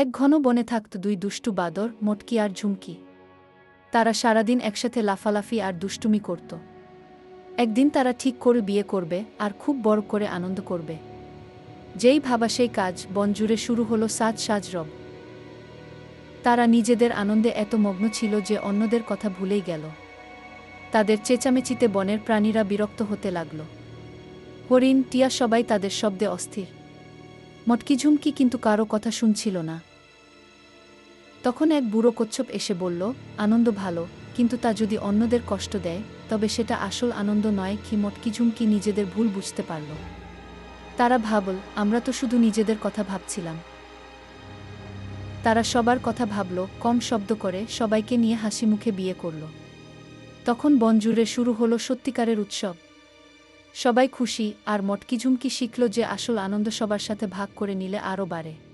এক ঘন বনে থাকত দুই দুষ্টু বাদর, মটকি আর ঝুমকি। তারা সারাদিন একসাথে লাফালাফি আর দুষ্টুমি করত। একদিন তারা ঠিক করে বিয়ে করবে আর খুব বড় করে আনন্দ করবে। যেই ভাবা সেই কাজ বন জুড়ে শুরু হলো সাজ সাজ রব। তারা নিজেদের আনন্দে এত মগ্ন ছিল যে অন্যদের কথা ভুলেই গেল। তাদের চেঁচামেচিতে বনের প্রাণীরা বিরক্ত হতে লাগল। হরিণ, টিয়া সবাই তাদের শব্দে অস্থির। মটকি ঝুমকি কিন্তু কারও কথা শুনছিল না। তখন এক বুড়ো কচ্ছপ এসে বলল, আনন্দ ভালো, কিন্তু তা যদি অন্যদের কষ্ট দেয়, তবে সেটা আসল আনন্দ নয়, কি মটকি ঝুমকি নিজেদের ভুল বুঝতে পারল। তারা ভাবল, আমরা তো শুধু নিজেদের কথা ভাবছিলাম। তারা সবার কথা ভাবল, কম শব্দ করে সবাইকে নিয়ে হাসি মুখে বিয়ে করল। তখন বনজুড়ে শুরু হলো সত্যিকারের উৎসব। সবাই খুশি, আর মটকি ঝুমকি শিখল যে আসল আনন্দ সবার সাথে ভাগ করে নিলে আরও বাড়ে।